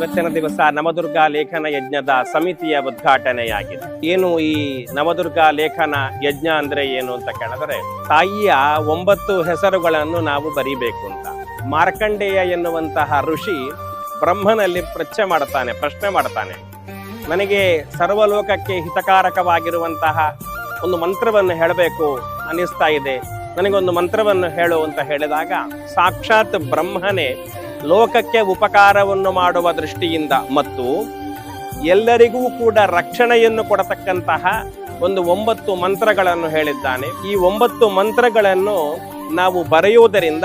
ಇವತ್ತಿನ ದಿವಸ ನವದುರ್ಗ ಲೇಖನ ಯಜ್ಞದ ಸಮಿತಿಯ ಉದ್ಘಾಟನೆಯಾಗಿದೆ. ಏನು ಈ ನವದುರ್ಗ ಲೇಖನ ಯಜ್ಞ ಅಂದ್ರೆ ಏನು ಅಂತ ಕೇಳಿದ್ರೆ, ತಾಯಿಯ ಒಂಬತ್ತು ಹೆಸರುಗಳನ್ನು ನಾವು ಬರಿಬೇಕು ಅಂತ. ಮಾರ್ಕಂಡೇಯ ಎನ್ನುವಂತಹ ಋಷಿ ಬ್ರಹ್ಮನಲ್ಲಿ ಪ್ರಶ್ನೆ ಮಾಡ್ತಾನೆ ಪ್ರಶ್ನೆ ಮಾಡ್ತಾನೆ. ನನಗೆ ಸರ್ವಲೋಕಕ್ಕೆ ಹಿತಕಾರಕವಾಗಿರುವಂತಹ ಒಂದು ಮಂತ್ರವನ್ನು ಹೇಳಬೇಕು ಅನ್ನಿಸ್ತಾ ಇದೆ. ನನಗೊಂದು ಮಂತ್ರವನ್ನು ಹೇಳು ಅಂತ ಹೇಳಿದಾಗ, ಸಾಕ್ಷಾತ್ ಬ್ರಹ್ಮನೇ ಲೋಕಕ್ಕೆ ಉಪಕಾರವನ್ನು ಮಾಡುವ ದೃಷ್ಟಿಯಿಂದ ಮತ್ತು ಎಲ್ಲರಿಗೂ ಕೂಡ ರಕ್ಷಣೆಯನ್ನು ಕೊಡತಕ್ಕಂತಹ ಒಂದು ಒಂಬತ್ತು ಮಂತ್ರಗಳನ್ನು ಹೇಳಿದ್ದಾನೆ. ಈ ಒಂಬತ್ತು ಮಂತ್ರಗಳನ್ನು ನಾವು ಬರೆಯುವುದರಿಂದ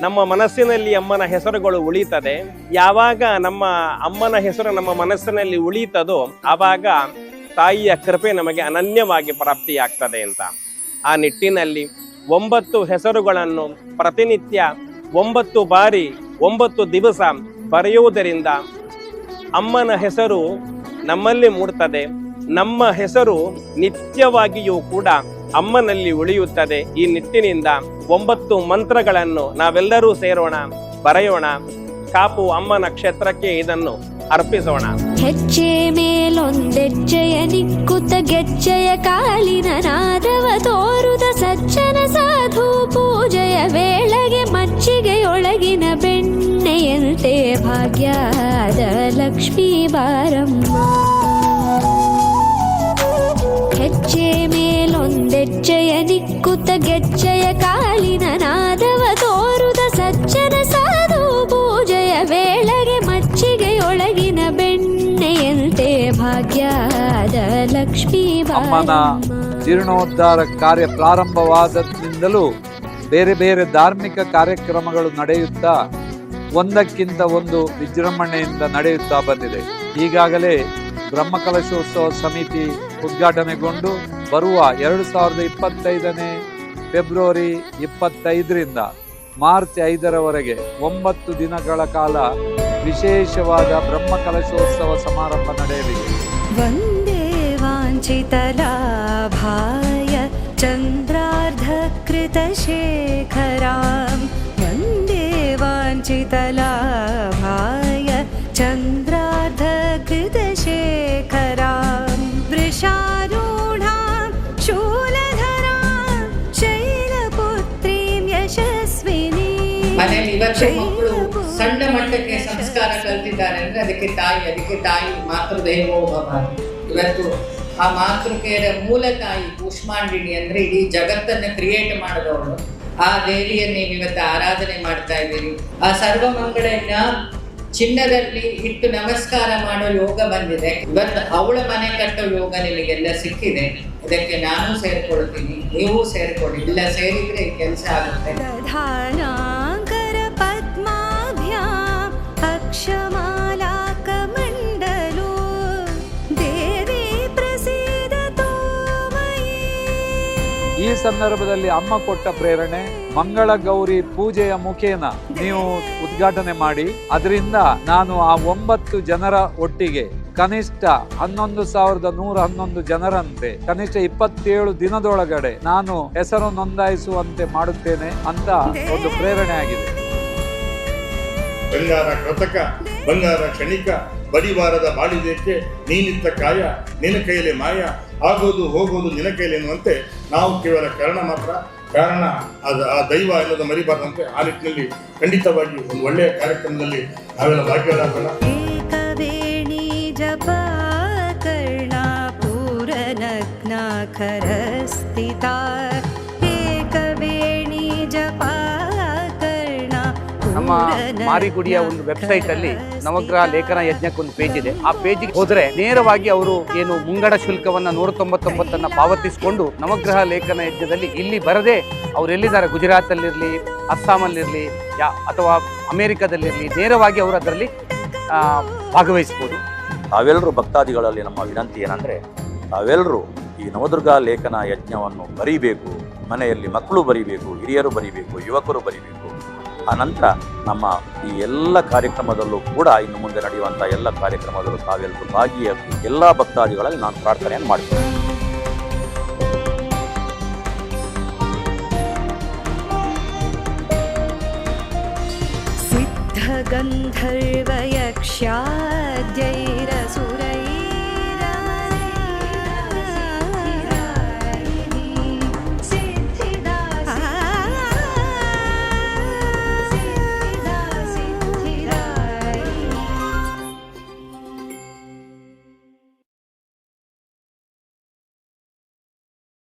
ನಮ್ಮ ಮನಸ್ಸಿನಲ್ಲಿ ಅಮ್ಮನ ಹೆಸರುಗಳು ಉಳಿತದೆ. ಯಾವಾಗ ನಮ್ಮ ಅಮ್ಮನ ಹೆಸರು ನಮ್ಮ ಮನಸ್ಸಿನಲ್ಲಿ ಉಳಿತದೋ ಆವಾಗ ತಾಯಿಯ ಕೃಪೆ ನಮಗೆ ಅನನ್ಯವಾಗಿ ಪ್ರಾಪ್ತಿಯಾಗ್ತದೆ ಅಂತ. ಆ ನಿಟ್ಟಿನಲ್ಲಿ ಒಂಬತ್ತು ಹೆಸರುಗಳನ್ನು ಪ್ರತಿನಿತ್ಯ ಒಂಬತ್ತು ಬಾರಿ ಒಂಬತ್ತು ದಿವಸ ಬರೆಯುವುದರಿಂದ ಅಮ್ಮನ ಹೆಸರು ನಮ್ಮಲ್ಲಿ ಮೂಡ್ತದೆ ನಮ್ಮ ಹೆಸರು ನಿತ್ಯವಾಗಿಯೂ ಕೂಡ ಅಮ್ಮನಲ್ಲಿ ಉಳಿಯುತ್ತದೆ. ಈ ನಿಟ್ಟಿನಿಂದ ಒಂಬತ್ತು ಮಂತ್ರಗಳನ್ನು ನಾವೆಲ್ಲರೂ ಸೇರೋಣ, ಬರೆಯೋಣ. ಕಾಪು ಅಮ್ಮನ ಕ್ಷೇತ್ರಕ್ಕೆ ಇದನ್ನು ಅರ್ಪಿಸೋಣ. ಹೆಜ್ಜೆ ಮೇಲೊಂದೆಜ್ಜೆಯ ನಿಕ್ಕುತ್ತ ಗೆಜ್ಜೆಯ ಕಾಲಿನ ನಾದವ ತೋರುದ ಸಜ್ಜನ ಸಾಧು ಪೂಜೆಯ ವೇಳೆಗೆ ಮಜ್ಜಿಗೆಯೊಳಗಿನ ಬೆಣ್ಣೆಯಂತೆ ಭಾಗ್ಯದ ಲಕ್ಷ್ಮೀ ಬಾರಮ್ಮ. ಹೆಜ್ಜೆ ಮೇಲೊಂದೆಜ್ಜೆಯ ನಿಕ್ಕುತ್ತ ಗೆಜ್ಜೆಯ ಕಾಲಿನ ನಾದವ ಅಮ್ಮನ ಜೀರ್ಣೋದ್ಧಾರ ಕಾರ್ಯ ಪ್ರಾರಂಭವಾದದಿಂದಲೂ ಬೇರೆ ಬೇರೆ ಧಾರ್ಮಿಕ ಕಾರ್ಯಕ್ರಮಗಳು ನಡೆಯುತ್ತಾ ಒಂದಕ್ಕಿಂತ ಒಂದು ವಿಜೃಂಭಣೆಯಿಂದ ನಡೆಯುತ್ತಾ ಬಂದಿದೆ. ಈಗಾಗಲೇ ಬ್ರಹ್ಮಕಲಶೋತ್ಸವ ಸಮಿತಿ ಉದ್ಘಾಟನೆಗೊಂಡು ಬರುವ ಎರಡು ಸಾವಿರದ ಇಪ್ಪತ್ತೈದನೇ ಫೆಬ್ರವರಿ ಇಪ್ಪತ್ತೈದರಿಂದ ಮಾರ್ಚ್ ಐದರವರೆಗೆ ಒಂಬತ್ತು ದಿನಗಳ ಕಾಲ ವಿಶೇಷವಾದ ಬ್ರಹ್ಮಕಲಶೋತ್ಸವ ಸಮಾರಂಭ ನಡೆಯಲಿದೆ. वन्दे वाञ्छितलाभाय चन्द्रार्धकृतशेखरां वन्दे वाञ्छितलाभाय चन्द्रार्धकृतशेखरां वृषारूढां शूलधरां शैलपुत्रीं यशस्विनी ಮನೇಲಿ ಇವತ್ತು ಮಕ್ಕಳು ಸಣ್ಣ ಮಟ್ಟಕ್ಕೆ ಸಂಸ್ಕಾರ ಕಲ್ತಿದ್ದಾರೆ ಅಂದ್ರೆ ಅದಕ್ಕೆ ತಾಯಿ ಅದಕ್ಕೆ ತಾಯಿ ಮಾತೃದೇವೋಭವ ಇವತ್ತು ಆ ಮಾತೃಕೆಯರ ಮೂಲ ತಾಯಿ ಕೂಷ್ಮಾಂಡಿನಿ ಅಂದ್ರೆ ಇಡೀ ಜಗತ್ತನ್ನ ಕ್ರಿಯೇಟ್ ಮಾಡಿದವಳು. ಆ ದೇವಿಯನ್ನು ನೀವು ಇವತ್ತು ಆರಾಧನೆ ಮಾಡ್ತಾ ಇದ್ದೀರಿ. ಆ ಸರ್ವಮಂಗಳನ್ನ ಚಿನ್ನದಲ್ಲಿ ಇಟ್ಟು ನಮಸ್ಕಾರ ಮಾಡೋ ಯೋಗ ಬಂದಿದೆ. ಇವತ್ತು ಅವಳ ಮನೆ ಕಟ್ಟೋ ಯೋಗ ನಿಮಗೆಲ್ಲ ಸಿಕ್ಕಿದೆ. ಇದಕ್ಕೆ ನಾನು ಸೇರ್ಕೊಳ್ತೀನಿ, ನೀವು ಸೇರ್ಕೊಳ್ಳಿ ಇಲ್ಲ ಸೇರಿದ್ರೆ ಕೆಲಸ ಆಗುತ್ತೆ. ಸಂದರ್ಭದಲ್ಲಿ ಅಮ್ಮ ಕೊಟ್ಟ ಪ್ರೇರಣೆ, ಮಂಗಳ ಗೌರಿ ಪೂಜೆಯ ಮುಖೇನ ನೀವು ಉದ್ಘಾಟನೆ ಮಾಡಿ. ಅದರಿಂದ ನಾನು ಆ ಒಂಬತ್ತು ಜನರ ಒಟ್ಟಿಗೆ ಕನಿಷ್ಠ ಹನ್ನೊಂದು ಸಾವಿರದ ನೂರ ಹನ್ನೊಂದು ಜನರಂತೆ, ಕನಿಷ್ಠ ಇಪ್ಪತ್ತೇಳು ದಿನದೊಳಗಡೆ ನಾನು ಹೆಸರು ನೋಂದಾಯಿಸುವಂತೆ ಮಾಡುತ್ತೇನೆ ಅಂತ ಒಂದು ಪ್ರೇರಣೆ ಆಗಿದೆ. ಬಂಗಾರ ಕೃತಕ, ಬಂಗಾರ ಕ್ಷಣಿಕ ಬಡಿವಾರದ ಬಾಳಿದೇಕೆ ನೀನಿತ್ತ ಕಾಯ ನಿನ್ನ ಕೈಯಲ್ಲಿ ಮಾಯ ಆಗೋದು ಹೋಗೋದು ನಿನ್ನ ಕೈಯಲ್ಲಿ ಎನ್ನುವಂತೆ ನಾವು ಕೇವಲ ಕಾರಣ ಮಾತ್ರ ಕಾರಣ ಅದು ಆ ದೈವ ಎನ್ನುವುದು ಮರಿಬಾರ್ದಂತೆ ಆ ನಿಟ್ಟಿನಲ್ಲಿ ಖಂಡಿತವಾಗಿ ಒಂದು ಒಳ್ಳೆಯ ಕಾರ್ಯಕ್ರಮದಲ್ಲಿ ನಾವೆಲ್ಲ ಭಾಗ್ಯಗಳಾಗೋಣ एकवेणी जपा कर्णापूरनग्नाखरस्थिता ನಮ್ಮ ಮಾರಿಗುಡಿಯ ಒಂದು ವೆಬ್ಸೈಟ್ ಅಲ್ಲಿ ನವಗ್ರಹ ಲೇಖನ ಯಜ್ಞಕ್ಕೆ ಒಂದು ಪೇಜ್ ಇದೆ. ಆ ಪೇಜಿಗೆ ಹೋದ್ರೆ ನೇರವಾಗಿ ಅವರು ಏನು ಮುಂಗಡ ಶುಲ್ಕವನ್ನ ನೂರ ತೊಂಬತ್ತೊಂಬತ್ತನ್ನ ಪಾವತಿಸಿಕೊಂಡು ನವಗ್ರಹ ಲೇಖನ ಯಜ್ಞದಲ್ಲಿ ಇಲ್ಲಿ ಬರದೆ ಅವ್ರು ಎಲ್ಲಿದ್ದಾರೆ? ಗುಜರಾತ್ ಅಲ್ಲಿರ್ಲಿ ಅಸ್ಸಾಮಲ್ಲಿರ್ಲಿ, ಯಾ ಅಥವಾ ಅಮೆರಿಕದಲ್ಲಿರ್ಲಿ ನೇರವಾಗಿ ಅವರು ಅದರಲ್ಲಿ ಭಾಗವಹಿಸಬಹುದು ತಾವೆಲ್ಲರೂ ಭಕ್ತಾದಿಗಳಲ್ಲಿ ನಮ್ಮ ವಿನಂತಿ ಏನಂದರೆ ತಾವೆಲ್ಲರೂ ಈ ನವದುರ್ಗಾ ಲೇಖನ ಯಜ್ಞವನ್ನು ಬರೀಬೇಕು, ಮನೆಯಲ್ಲಿ ಮಕ್ಕಳು ಬರೀಬೇಕು, ಹಿರಿಯರು ಬರೀಬೇಕು, ಯುವಕರು ಬರೀಬೇಕು. ಆನಂತರ ನಮ್ಮ ಈ ಎಲ್ಲ ಕಾರ್ಯಕ್ರಮದಲ್ಲೂ ಕೂಡ ಇನ್ನು ಮುಂದೆ ನಡೆಯುವಂಥ ಎಲ್ಲ ಕಾರ್ಯಕ್ರಮದಲ್ಲೂ ತಾವೆಲ್ಲರೂ ಭಾಗಿಯಾಗಿ ಎಲ್ಲ ಭಕ್ತಾದಿಗಳಲ್ಲಿ ನಾನು ಪ್ರಾರ್ಥನೆಯನ್ನು ಮಾಡ್ತೇನೆ. ಸಿದ್ಧಗಂಧರ್ವಯಕ್ಷಾದ್ಯೈ